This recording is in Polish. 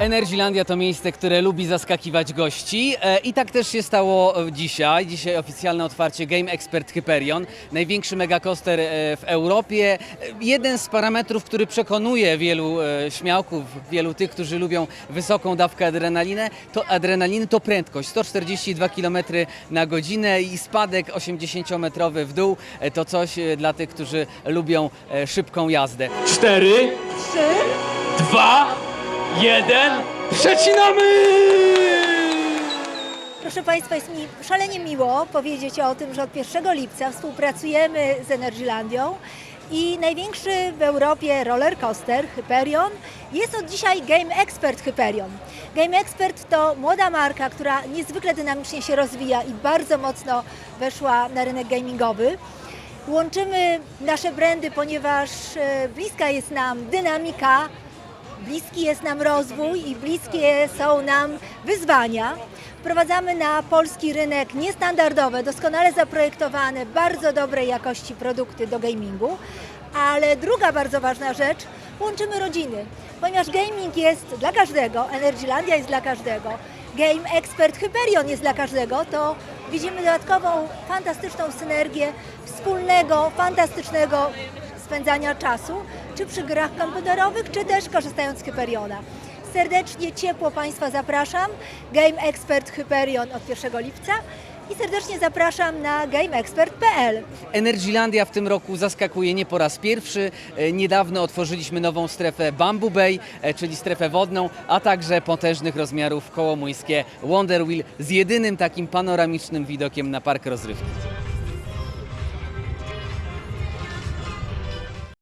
Energylandia to miejsce, które lubi zaskakiwać gości e, i tak też się stało e, dzisiaj. Dzisiaj oficjalne otwarcie Game Expert Hyperion, największy megacoaster e, w Europie. E, Jeden z parametrów, który przekonuje wielu e, śmiałków, wielu tych, którzy lubią wysoką dawkę adrenaliny, to adrenaliny to prędkość 142 km na godzinę i spadek 80-metrowy w dół. E, To coś e, dla tych, którzy lubią e, szybką jazdę. Cztery, dwa, jeden, przecinamy! Proszę Państwa, jest mi szalenie miło powiedzieć o tym, że od 1 lipca współpracujemy z Energylandią i największy w Europie roller coaster Hyperion jest od dzisiaj Game Expert Hyperion. Game Expert to młoda marka, która niezwykle dynamicznie się rozwija i bardzo mocno weszła na rynek gamingowy. Łączymy nasze brandy, ponieważ e, bliska jest nam dynamika, Bliski jest nam rozwój i bliskie są nam wyzwania. Wprowadzamy na polski rynek niestandardowe, doskonale zaprojektowane, bardzo dobrej jakości produkty do gamingu. Ale druga bardzo ważna rzecz, łączymy rodziny, ponieważ gaming jest dla każdego, Energylandia jest dla każdego, Game Expert Hyperion jest dla każdego, to widzimy dodatkową, fantastyczną synergię wspólnego, fantastycznego spędzania czasu, czy przy grach komputerowych, czy też korzystając z Hyperiona. Serdecznie, ciepło Państwa zapraszam. Game Expert Hyperion od 1 lipca i serdecznie zapraszam na gameexpert.pl. Energylandia w tym roku zaskakuje nie po raz pierwszy. E, Niedawno otworzyliśmy nową strefę Bamboo Bay, e, czyli strefę wodną, a także potężnych rozmiarów kołomuńskie Wonder Wheel z jedynym takim panoramicznym widokiem na park rozrywki.